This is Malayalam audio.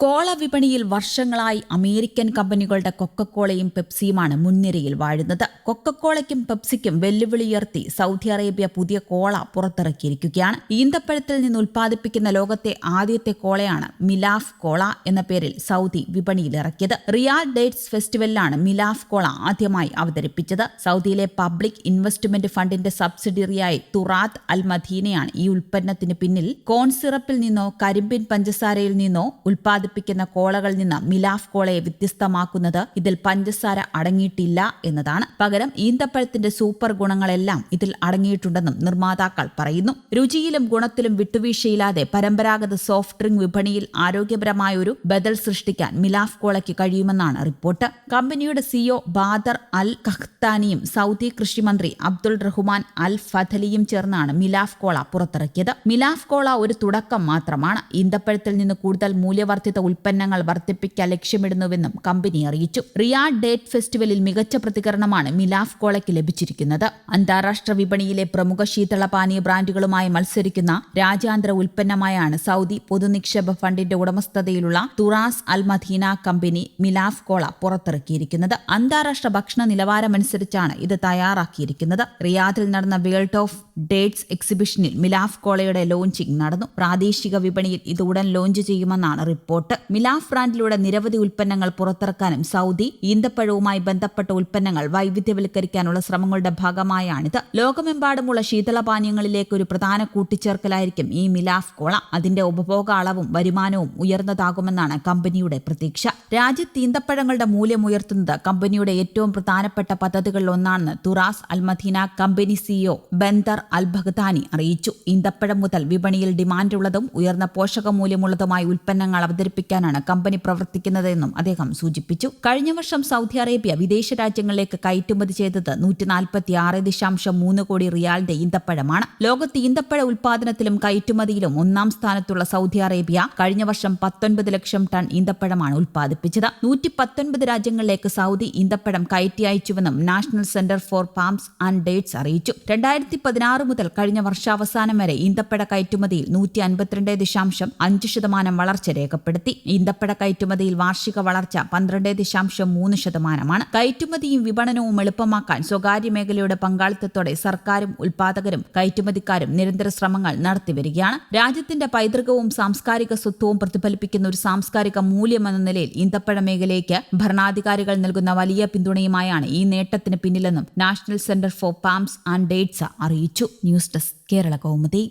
കോള വിപണിയിൽ വർഷങ്ങളായി അമേരിക്കൻ കമ്പനികളുടെ കൊക്കക്കോളയും പെപ്സിയുമാണ് മുൻനിരയിൽ വാഴുന്നത്. കൊക്കക്കോളയ്ക്കും പെപ്സിക്കും വെല്ലുവിളിയുയർത്തി സൗദി അറേബ്യ പുതിയ കോള പുറത്തിറക്കിയിരിക്കുകയാണ്. ഈന്തപ്പഴത്തിൽ നിന്ന് ഉൽപ്പാദിപ്പിക്കുന്ന ലോകത്തെ ആദ്യത്തെ കോളയാണ് മിലാഫ് കോള എന്ന പേരിൽ സൗദി വിപണിയിൽ ഇറക്കിയത് റിയാൽ ഡേറ്റ്സ് ഫെസ്റ്റിവലിലാണ് മിലാഫ് കോള ആദ്യമായി അവതരിപ്പിച്ചത്. സൗദിയിലെ പബ്ലിക് ഇൻവെസ്റ്റ്മെന്റ് ഫണ്ടിന്റെ സബ്സിഡിയറിയായി തുറാത്ത് അൽ മദീനയാണ് ഈ ഉൽപ്പന്നത്തിന് പിന്നിൽ. കോൺ സിറപ്പിൽ നിന്നോ കരിമ്പിൻ പഞ്ചസാരയിൽ നിന്നോ ഉൽപ്പാദിപ്പിക്കുന്ന കോളകളിൽ നിന്ന് മിലാഫ് കോളയെ വ്യത്യസ്തമാക്കുന്നത് ഇതിൽ പഞ്ചസാര അടങ്ങിയിട്ടില്ല എന്നതാണ്. പകരം ഈന്തപ്പഴത്തിന്റെ സൂപ്പർ ഗുണങ്ങളെല്ലാം ഇതിൽ അടങ്ങിയിട്ടുണ്ടെന്നും നിർമ്മാതാക്കൾ പറയുന്നു. രുചിയിലും ഗുണത്തിലും വിട്ടുവീഴ്ചയില്ലാതെ പരമ്പരാഗത സോഫ്റ്റ് ഡ്രിങ്ക് വിപണിയിൽ ആരോഗ്യപരമായ ഒരു ബദൽ സൃഷ്ടിക്കാൻ മിലാഫ് കോളയ്ക്ക് കഴിയുമെന്നാണ് റിപ്പോർട്ട്. കമ്പനിയുടെ സിഇഒ ബാദർ അൽ ഖഖ്താനിയും സൗദി കൃഷിമന്ത്രി അബ്ദുൾ റഹ്മാൻ അൽ ഫഥലിയും ചേർന്നാണ് മിലാഫ് കോള പുറത്തിറക്കിയത്. മിലാഫ് കോള ഒരു തുടക്കം മാത്രമാണ്. ഈന്തപ്പഴത്തിൽ നിന്ന് കൂടുതൽ മൂല്യവർദ്ധിത ഉൽപ്പന്നങ്ങൾ വർദ്ധിപ്പിക്കാൻ ലക്ഷ്യമിടുന്നുവെന്നും കമ്പനി അറിയിച്ചു. റിയാഡ് ഡേറ്റ് ഫെസ്റ്റിവലിൽ മികച്ച പ്രതികരണമാണ് മിലാഫ് കോളയ്ക്ക് ലഭിച്ചിരിക്കുന്നത്. അന്താരാഷ്ട്ര വിപണിയിലെ പ്രമുഖ ശീതളപാനീയ ബ്രാൻഡുകളുമായി മത്സരിക്കുന്ന രാജ്യാന്തര ഉൽപ്പന്നമായാണ് സൗദി പൊതുനിക്ഷേപ ഫണ്ടിന്റെ ഉടമസ്ഥതയിലുള്ള Turas al Madina company Milaf cola പുറത്തിറക്കിയിരിക്കുന്നത്. അന്താരാഷ്ട്ര ഭക്ഷണ നിലവാരമനുസരിച്ചാണ് ഇത് തയ്യാറാക്കിയിരിക്കുന്നത്. റിയാദിൽ നടന്ന വേൾഡ് ഓഫ് ഡേറ്റ്സ് എക്സിബിഷനിൽ മിലാഫ് കോളയുടെ ലോഞ്ചിംഗ് നടന്നു. പ്രാദേശിക വിപണിയിൽ ഇത് ഉടൻ ലോഞ്ച് ചെയ്യുമെന്നാണ് റിപ്പോർട്ട്. മിലാഫ് ബ്രാൻഡിലൂടെ നിരവധി ഉൽപ്പന്നങ്ങൾ പുറത്തിറക്കാനും സൗദി ഈന്തപ്പഴവുമായി ബന്ധപ്പെട്ട ഉൽപ്പന്നങ്ങൾ വൈവിധ്യവൽക്കരിക്കാനുള്ള ശ്രമങ്ങളുടെ ഭാഗമായാണിത്. ലോകമെമ്പാടുമുള്ള ശീതളപാനീയങ്ങളിലേക്ക് ഒരു പ്രധാന കൂട്ടിച്ചേർക്കലായിരിക്കും ഈ മിലാഫ് കോള. അതിന്റെ ഉപഭോഗ അളവും വരുമാനവും ഉയർന്നതാകുമെന്നാണ് കമ്പനിയുടെ പ്രതീക്ഷ. രാജ്യത്ത് ഈന്തപ്പഴങ്ങളുടെ മൂല്യം ഉയർത്തുന്നത് കമ്പനിയുടെ ഏറ്റവും പ്രധാനപ്പെട്ട പദ്ധതികളിൽ ഒന്നാണെന്ന് Turas Al Madina company CEO Bandar Al Baghdani അറിയിച്ചു. ഈന്തപ്പഴം മുതൽ വിപണിയിൽ ഡിമാൻഡുള്ളതും ഉയർന്ന പോഷകമൂല്യമുള്ളതുമായ ഉൽപ്പന്നങ്ങൾ അവതരിപ്പിക്കാനാണ് കമ്പനി പ്രവർത്തിക്കുന്നതെന്നും അദ്ദേഹം സൂചിപ്പിച്ചു. കഴിഞ്ഞ വർഷം സൗദി അറേബ്യ വിദേശ രാജ്യങ്ങളിലേക്ക് കയറ്റുമതി ചെയ്തത് നൂറ്റി നാൽപ്പത്തി ആറ് ദശാംശം മൂന്ന് കോടി റിയാലിന്റെ ഈന്തപ്പഴമാണ്. ലോകത്ത് ഈന്തപ്പഴ ഉൽപാദനത്തിലും കയറ്റുമതിയിലും ഒന്നാം സ്ഥാനത്തുള്ള സൗദി അറേബ്യ കഴിഞ്ഞ വർഷം പത്തൊൻപത് ലക്ഷം ടൺ ഈന്തപ്പഴമാണ് ഉൽപ്പാദിപ്പിച്ചത് നൂറ്റി പത്തൊൻപത് രാജ്യങ്ങളിലേക്ക് സൗദി ഈന്തപ്പഴം കയറ്റി അയച്ചുവെന്നും national centre for palms and dates അറിയിച്ചു. രണ്ടായിരത്തി പതിനാറ് മുതൽ കഴിഞ്ഞ വർഷാവസാനം വരെ ഈന്തപ്പഴ കയറ്റുമതിയിൽ നൂറ്റി അൻപത്തിരണ്ട് ദശാംശം അഞ്ച് ശതമാനം വളർച്ച രേഖപ്പെടുത്തി. ഈന്തപ്പഴ കയറ്റുമതിയിൽ വാർഷിക വളർച്ച പന്ത്രണ്ട് ദശാംശം മൂന്ന് ശതമാനമാണ്. കയറ്റുമതിയും വിപണനവും എളുപ്പമാക്കാൻ സ്വകാര്യ മേഖലയുടെ പങ്കാളിത്തത്തോടെ സർക്കാരും ഉൽപാദകരും കയറ്റുമതിക്കാരും നിരന്തര ശ്രമങ്ങൾ നടത്തിവരികയാണ് രാജ്യത്തിന്റെ പൈതൃകവും സാംസ്കാരിക സ്വത്വവും പ്രതിഫലിപ്പിക്കുന്ന ഒരു സാംസ്കാരിക മൂല്യമെന്ന നിലയിൽ ഈന്തപ്പഴ മേഖലയ്ക്ക് ഭരണാധികാരികൾ നൽകുന്ന വലിയ പിന്തുണയുമായാണ് ഈ നേട്ടത്തിന് പിന്നിലെന്നും national centre for palms and dates അറിയിച്ചു. News desk Kerala Kaumudi.